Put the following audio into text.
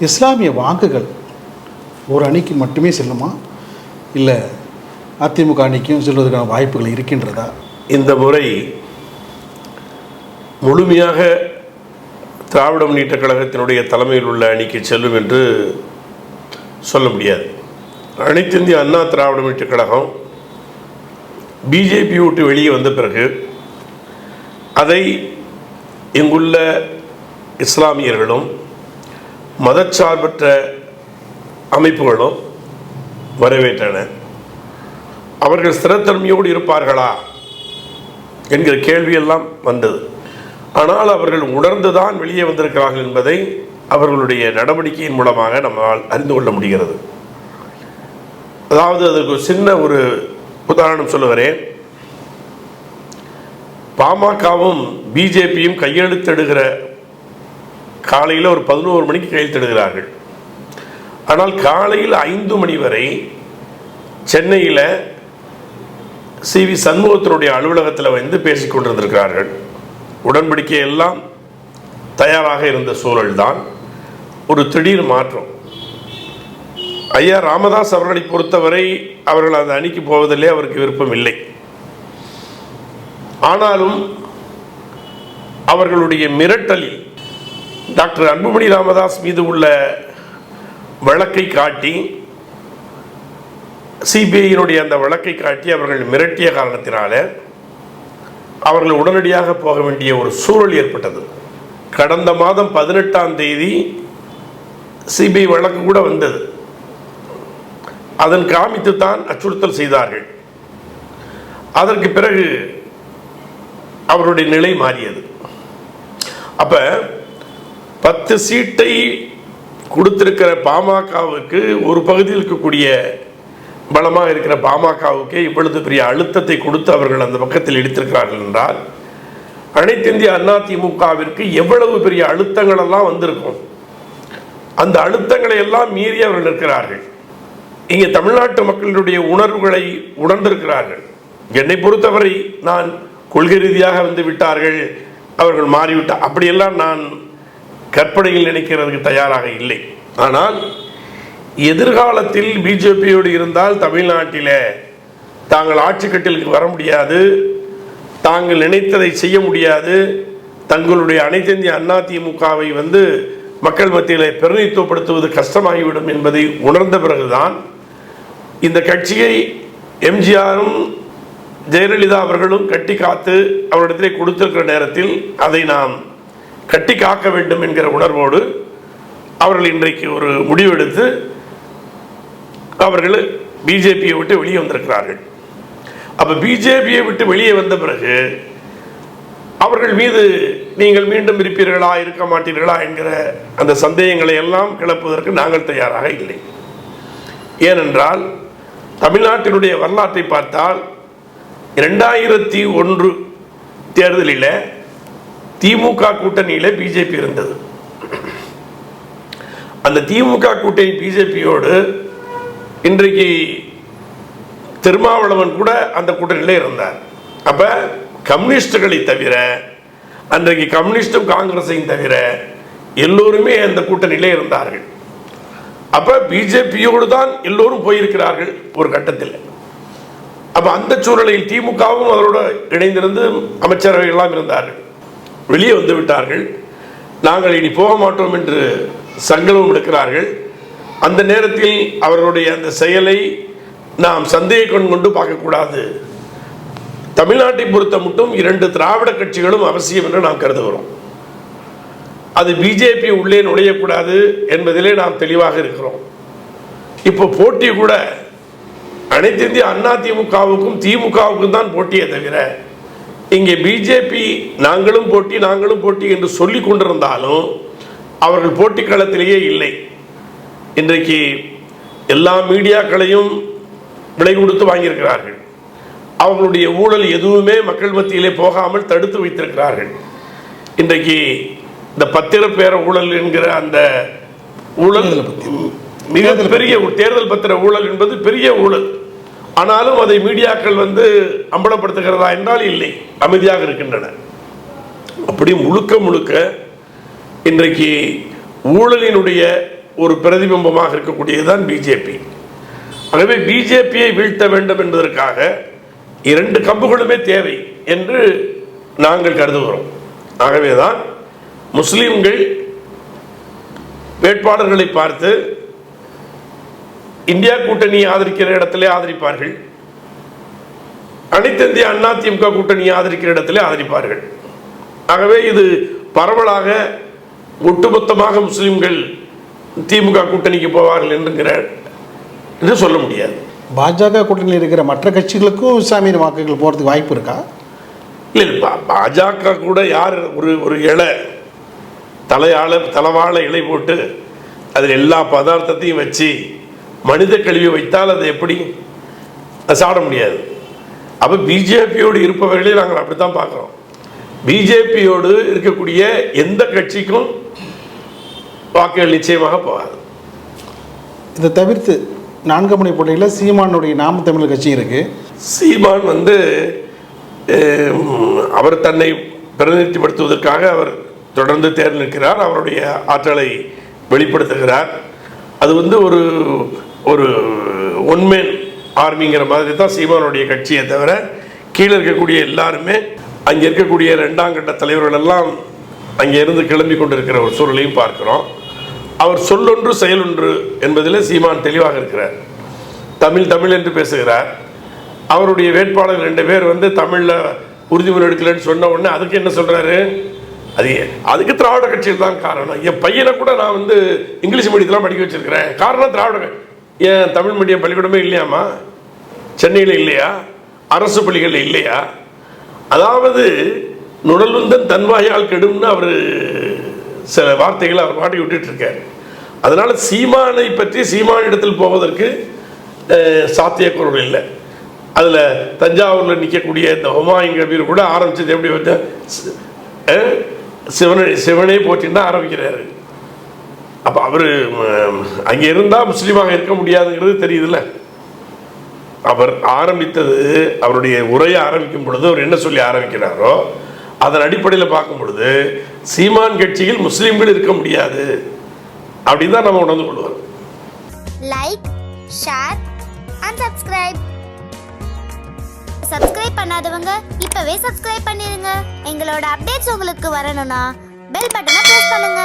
இஸ்லாமிய வாக்குகள் ஒரு அணிக்கு மட்டுமே செல்லுமா? இல்லை அதிமுக அணிக்கும் செல்வதற்கான வாய்ப்புகள் இருக்கின்றதா? இந்த முறை முழுமையாக திராவிட முன்னேற்ற கழகத்தினுடைய தலைமையில் உள்ள அணிக்கு செல்லும் என்று சொல்ல முடியாது. அனைத்து இந்திய அண்ணா திராவிட முன்னேற்ற கழகம் பிஜேபி விட்டு வெளியே வந்த பிறகு அதை இங்குள்ள இஸ்லாமியர்களும் மதச்சார்பற்ற அமைப்புகளும் வரவேற்றன. அவர்கள் ஸ்திரத்தன்மையோடு இருப்பார்களா என்கிற கேள்வியெல்லாம் வந்தது. ஆனால் அவர்கள் உணர்ந்துதான் வெளியே வந்திருக்கிறார்கள் என்பதை அவர்களுடைய நடவடிக்கையின் மூலமாக நம்மால் அறிந்து கொள்ள முடிகிறது. அதாவது அதுக்கு சின்ன ஒரு உதாரணம் சொல்லுகிறேன். பாமகவும் பிஜேபியும் கையெழுத்திடுகிற காலையில் ஒரு பதினோரு மணிக்கு கையெழுத்திடுகிறார்கள் ஆனால் காலையில் ஐந்து மணி வரை சென்னையில் சி வி சண்முகத்தினுடைய அலுவலகத்தில் வந்து பேசிக்கொண்டிருந்திருக்கிறார்கள் உடன்படிக்கை எல்லாம் தயாராக இருந்த சூழல்தான் ஒரு திடீர் மாற்றம். ஐயா ராமதாஸ் அவர்களை பொறுத்தவரை அவர்கள் அந்த அணிக்கு போவதிலே அவருக்கு விருப்பம் இல்லை. ஆனாலும் அவர்களுடைய மிரட்டலில் டாக்டர் அன்புமணி ராமதாஸ் மீது உள்ள வழக்கை காட்டி சிபிஐயினுடைய அந்த வழக்கை காட்டி அவர்கள் மிரட்டிய காரணத்தினால அவர்கள் உடனடியாக போக வேண்டிய ஒரு சூழல் ஏற்பட்டது. கடந்த மாதம் பதினெட்டாம் தேதி சிபிஐ வழக்கு கூட வந்தது. அதன் காமித்து தான் அச்சுறுத்தல் செய்தார்கள். அதற்கு பிறகு அவருடைய நிலை மாறியது. அப்போ பத்து சீட்டை கொடுத்திருக்கிற பாமகவுக்கு ஒரு பகுதியில் இருக்கக்கூடிய பலமாக இருக்கிற பாமகவுக்கு இவ்வளவு பெரிய அழுத்தத்தை கொடுத்து அவர்கள் அந்த பக்கத்தில் எடுத்திருக்கிறார்கள் என்றால் அனைத்து இந்திய அண்ணா திமுகவிற்கு எவ்வளவு பெரிய அழுத்தங்கள் எல்லாம் வந்திருக்கும். அந்த அழுத்தங்களை எல்லாம் மீறி அவர்கள் இருக்கிறார்கள் இங்கே தமிழ்நாட்டு மக்களுடைய உணர்வுகளை உணர்ந்திருக்கிறார்கள். என்னை பொறுத்தவரை நான் கொள்கை ரீதியாக வந்து விட்டார்கள் அவர்கள் மாறிவிட்டார் அப்படியெல்லாம் நான் கற்பனையில் நினைக்கிறதுக்கு தயாராக இல்லை. ஆனால் எதிர்காலத்தில் பிஜேபியோடு இருந்தால் தமிழ்நாட்டில் தாங்கள் ஆட்சிக்கட்டிலுக்கு வர முடியாது தாங்கள் நினைத்ததை செய்ய முடியாது. தங்களுடைய அனைத்திந்திய அண்ணா திமுகவை வந்து மக்கள் மத்தியில் பிரதிநிதித்துவப்படுத்துவது கஷ்டமாகிவிடும் என்பதை உணர்ந்த பிறகுதான் இந்த கட்சியை எம்ஜிஆரும் ஜெயலலிதா அவர்களும் கட்டி காத்து அவரிடத்திலே கொடுத்திருக்கிற நேரத்தில் அதை நாம் கட்டி காக்க வேண்டும் என்கிற உணர்வோடு அவர்கள் இன்றைக்கு ஒரு முடிவெடுத்து அவர்கள் பிஜேபியை விட்டு வெளியே வந்திருக்கிறார்கள். அப்போ பிஜேபியை விட்டு வெளியே வந்த பிறகு அவர்கள் மீது நீங்கள் மீண்டும் இருப்பீர்களா இருக்க மாட்டீர்களா என்கிற அந்த சந்தேகங்களை எல்லாம் கிளப்புவதற்கு நாங்கள் தயாராக இல்லை. ஏனென்றால் தமிழ்நாட்டினுடைய வரலாற்றை பார்த்தால் இரண்டாயிரத்தி ஒன்று தேர்தலில் திமுக கூட்டணியில் பிஜேபி இருந்தது. அந்த திமுக கூட்டணி பிஜேபியோடு இன்றைக்கு திருமாவளவன் கூட அந்த கூட்டணியில் இருந்தார். அப்போ கம்யூனிஸ்டுகளை தவிர அன்றைக்கு கம்யூனிஸ்டும் காங்கிரஸையும் தவிர எல்லோருமே அந்த கூட்டணியிலே இருந்தார்கள். அப்போ பிஜேபியோடு தான் எல்லோரும் போயிருக்கிறார்கள் ஒரு கட்டத்தில். அப்போ அந்த சூழலில் திமுகவும் அவரோட இணைந்திருந்து அமைச்சரவை எல்லாம் இருந்தார்கள். வெளியே வந்து விட்டார்கள். நாங்கள் இனி போக மாட்டோம் என்று சங்கல்பம் எடுக்கிறார்கள். அந்த நேரத்தில் அவர்களுடைய அந்த செயலை நாம் சந்தேகம் கொண்டு பார்க்கக்கூடாது. தமிழ்நாட்டை பொறுத்த மட்டும் இரண்டு திராவிட கட்சிகளும் அவசியம் என்று நாம் கருதுகிறோம். அது பிஜேபி உள்ளே நுழையக்கூடாது என்பதிலே நாம் தெளிவாக இருக்கிறோம். இப்போ போட்டி கூட அனைத்து இந்திய அண்ணா திமுகவுக்கும் திமுகவுக்கும் தான் போட்டியே தவிர இங்கே பிஜேபி நாங்களும் போட்டி நாங்களும் போட்டி என்று சொல்லி கொண்டிருந்தாலும் அவர்கள் போட்டி களத்திலேயே இல்லை. இன்றைக்கு எல்லா மீடியாக்களையும் விலை கொடுத்து வாங்கியிருக்கிறார்கள். அவர்களுடைய ஊழல் எதுவுமே மக்கள் மத்தியிலே போகாமல் தடுத்து வைத்திருக்கிறார்கள். இன்றைக்கு இந்த பத்திரப்பேர ஊழல் என்கிற அந்த ஊழல் மிக பெரிய ஒரு தேர்தல் பத்திர ஊழல் என்பது பெரிய ஊழல். ஆனாலும் அதை மீடியாக்கள் வந்து அம்பலப்படுத்துகிறதா என்றால் இல்லை. அமைதியாக இருக்கின்றன. அப்படி முழுக்க முழுக்க இன்றைக்கு ஊழலினுடைய ஒரு பிரதிபிம்பமாக இருக்கக்கூடியதுதான் பிஜேபி. ஆகவே பிஜேபியை வீழ்த்த வேண்டும் என்பதற்காக இரண்டு கம்புகளுமே தேவை என்று நாங்கள் கருதுகிறோம். ஆகவேதான் முஸ்லீம்கள் வேட்பாளர்களை பார்த்து இந்தியா கூட்டணியை ஆதரிக்கிற இடத்திலே ஆதரிப்பார்கள். அனைத்து இந்திய அண்ணா திமுக கூட்டணியை ஆதரிக்கிற இடத்திலே ஆதரிப்பார்கள். ஆகவே இது பரவலாக ஒட்டுமொத்தமாக முஸ்லிம்கள் திமுக கூட்டணிக்கு போவார்கள் என்கிற என்று சொல்ல முடியாது. பாஜக கூட்டணியில் இருக்கிற மற்ற கட்சிகளுக்கும் இஸ்லாமிய வாக்குகள் போகிறதுக்கு வாய்ப்பு இருக்கா? இல்லை பாஜக கூட யார் ஒரு ஒரு இலை தலையாள தலவாழ இலை போட்டு அதில் எல்லா பதார்த்தத்தையும் வச்சு மனித கழிவை வைத்தால் அது எப்படி? சாப்பிட முடியாது. அப்போ பிஜேபியோடு இருப்பவர்களே நாங்கள் அப்படி தான் பார்க்குறோம். பிஜேபியோடு இருக்கக்கூடிய எந்த கட்சிக்கும் வாக்குகள் நிச்சயமாக போகாது. இதை தவிர்த்து நான்கு முனை போட்டியில் சீமானுடைய நாம் தமிழர் கட்சி இருக்குது சீமான் வந்து அவர் தன்னை பிரதிநிதித்துவப்படுத்துவதற்காக அவர் தொடர்ந்து தேர்ந்து நிற்கிறார் அவருடைய ஆற்றலை வெளிப்படுத்துகிறார். அது வந்து ஒரு ஒரு ஒன்மேன் ஆர்மிங்கிற மாதிரி தான் சீமானுடைய கட்சியை தவிர கீழே இருக்கக்கூடிய எல்லாருமே அங்கே இருக்கக்கூடிய ரெண்டாம் கட்ட தலைவர்கள் எல்லாம் அங்கே இருந்து கிளம்பி கொண்டிருக்கிற ஒரு சூழலையும் பார்க்கிறோம். அவர் சொல்லொன்று செயலொன்று என்பதில் சீமான் தெளிவாக இருக்கிறார். தமிழ் தமிழ் என்று பேசுகிறார். அவருடைய வேட்பாளர் ரெண்டு பேர் வந்து தமிழில் உறுதிமொழி எடுக்கலன்னு சொன்ன உடனே அதுக்கு என்ன சொல்கிறாரு அது அதுக்கு திராவிட கட்சியில் தான் காரணம். என் பையனை கூட நான் வந்து இங்கிலீஷ் மீடியத்தில் படிக்க வச்சிருக்கிறேன். காரணம் திராவிட கட்சி. ஏன் தமிழ் மீடியம் பள்ளிக்கூடமே இல்லையாமா சென்னையில் இல்லையா? அரசு பள்ளிகள் இல்லையா? அதாவது நுழல்வந்தன் தன்வாயால் கெடும்னு அவர் சில வார்த்தைகளை அவர் பாட்டி விட்டுட்டு இருக்காரு அதனால் சீமானை பற்றி சீமானிடத்தில் போவதற்கு அஹ், சாத்தியக்கூறுகள் இல்லை. அதில் தஞ்சாவூரில் நிற்கக்கூடிய இந்த ஹுமாயூன் கபீர் கூட ஆரம்பித்தது எப்படி சிவனை சிவனே போட்டின்னு தான் ஆரம்பிக்கிறாரு. அப்போ அவர் அங்கே இருந்தால் முஸ்லீமாக இருக்க முடியாதுங்கிறது தெரியுதுல்ல. அவர் ஆரம்பித்தது அவருடைய உரையை ஆரம்பிக்கும் பொழுது அவர் என்ன சொல்லி ஆரம்பிக்கிறாரோ அதன் அடிப்படையில் பார்க்கும் பொழுது சீமான் கட்சியில் முஸ்லீம்கள் இருக்க முடியாது அப்படின்னு தான் நம்ம உணர்ந்து கொள்வோம். Like share and subscribe subscribe பண்ணாதவங்க இப்பவே சப்ஸ்கிரைப் பண்ணிருங்க. எங்களோட அப்டேட்ஸ் உங்களுக்கு வரணும்னா பெல் பட்டனை பிரஸ் பண்ணுங்க.